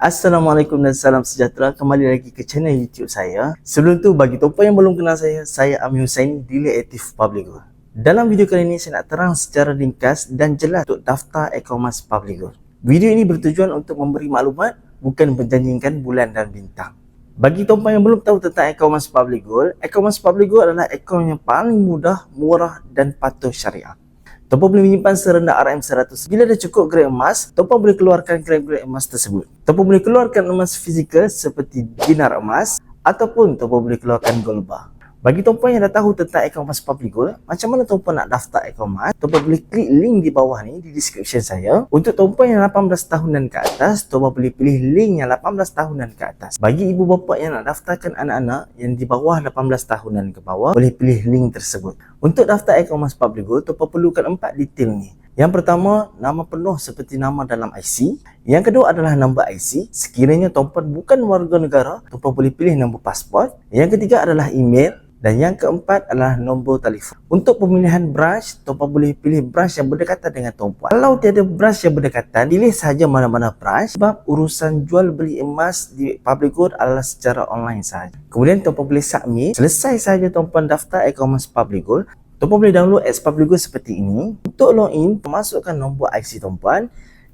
Assalamualaikum dan salam sejahtera kembali lagi ke channel YouTube saya. Sebelum tu bagi topang yang belum kenal saya, saya Amir Hussein Dealer Aktif Public Gold. Dalam video kali ini saya nak terang secara ringkas dan jelas untuk daftar e-commerce Public Gold. Video ini bertujuan untuk memberi maklumat bukan menjanjikan bulan dan bintang. Bagi tuan yang belum tahu tentang e-commerce Public Gold, e-commerce Public Gold adalah e-commerce yang paling mudah, murah dan patuh syariah. Topa boleh menyimpan serendah RM100. Bila dah cukup grade emas, Topa boleh keluarkan grade-grade emas tersebut. Topa boleh keluarkan emas fizikal seperti dinar emas ataupun Topa boleh keluarkan gold bar. Bagi tuan yang dah tahu tentang e-commerce public gold, macam mana tuan nak daftar e-commerce? Tuan boleh klik link di bawah ni di description saya. Untuk tuan yang 18 tahun dan ke atas, tuan boleh pilih link yang 18 tahun dan ke atas. Bagi ibu bapa yang nak daftarkan anak-anak yang di bawah 18 tahun dan ke bawah, boleh pilih link tersebut. Untuk daftar e-commerce public gold, tuan perlukan empat detail ni. Yang pertama, nama penuh seperti nama dalam IC. Yang kedua adalah nombor IC. Sekiranya tuan bukan warga negara, tuan boleh pilih nombor pasport. Yang ketiga adalah email. Dan yang keempat adalah nombor telefon. Untuk pemilihan branch, tuan boleh pilih branch yang berdekatan dengan tuan Kalau tiada branch yang berdekatan, pilih sahaja mana-mana branch sebab urusan jual beli emas di public gold adalah secara online sahaja. Kemudian tuan boleh submit. Selesai sahaja tuan daftar e-commerce public gold. Tuan boleh download apps public gold seperti ini. Untuk login, masukkan nombor IC tuan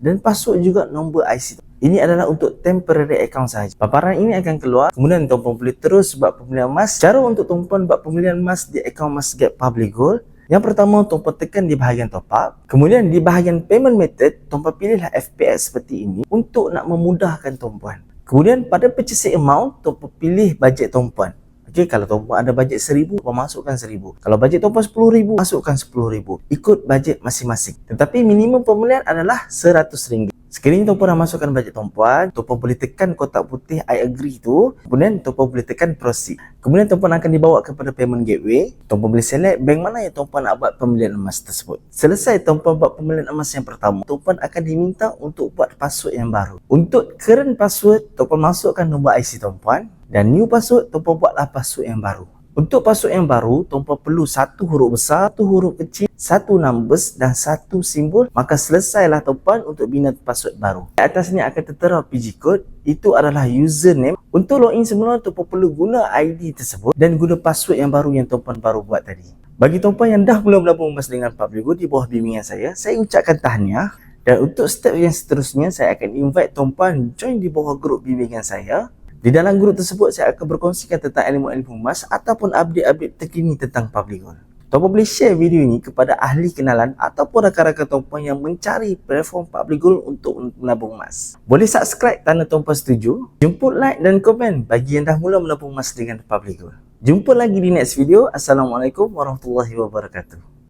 dan password juga nombor IC ini adalah untuk temporary account sahaja. Paparan ini akan keluar. Kemudian tuan-puan boleh terus buat pembelian emas. Cara untuk tuan-puan buat pembelian emas di account Masgap Public Gold. Yang pertama, tuan-puan tekan di bahagian top up. Kemudian di bahagian payment method, tuan-puan pilihlah FPS seperti ini untuk nak memudahkan tuan-puan. Kemudian pada purchasing amount, tuan-puan pilih bajet tuan-puan. Okay, kalau tuan-puan ada bajet RM1,000, tuan masukkan RM1,000. Kalau bajet tuan-puan RM10,000, masukkan RM10,000. Ikut bajet masing-masing. Tetapi minimum pembelian adalah RM100. Sekiranya tuan-puan dah masukkan bajet tuan-puan, tuan-puan boleh tekan kotak putih I agree tu. Kemudian tuan-puan boleh tekan proceed. Kemudian tuan-puan akan dibawa kepada payment gateway. Tuan-puan boleh select bank mana yang tuan-puan nak buat pembelian emas tersebut. Selesai tuan-puan buat pembelian emas yang pertama, tuan-puan akan diminta untuk buat password yang baru. Untuk current password, tuan-puan masukkan nombor IC tuan-puan. Dan new password, tuan-puan buatlah password yang baru. Untuk password yang baru, tuan-puan perlu satu huruf besar, satu huruf kecil, satu numbers dan satu simbol. Maka selesailah tuan-puan untuk bina password baru. Di atas ni akan tertera PG code. Itu adalah username. Untuk login semula, tuan-puan perlu guna ID tersebut dan guna password yang baru yang tuan-puan baru buat tadi. Bagi tuan-puan yang dah mula menabung emas dengan Public Go di bawah bimbingan saya, saya ucapkan tahniah. Dan untuk step yang seterusnya, saya akan invite tuan-puan join di bawah grup bimbingan saya. Di dalam grup tersebut saya akan berkongsikan tentang ilmu-ilmu emas ataupun update-update terkini tentang public gold. Tuan boleh share video ini kepada ahli kenalan ataupun rakan-rakan tuan yang mencari platform public gold untuk menabung emas. Boleh subscribe tanda tuan setuju, jemput like dan komen bagi yang dah mula menabung emas dengan public gold. Jumpa lagi di next video. Assalamualaikum warahmatullahi wabarakatuh.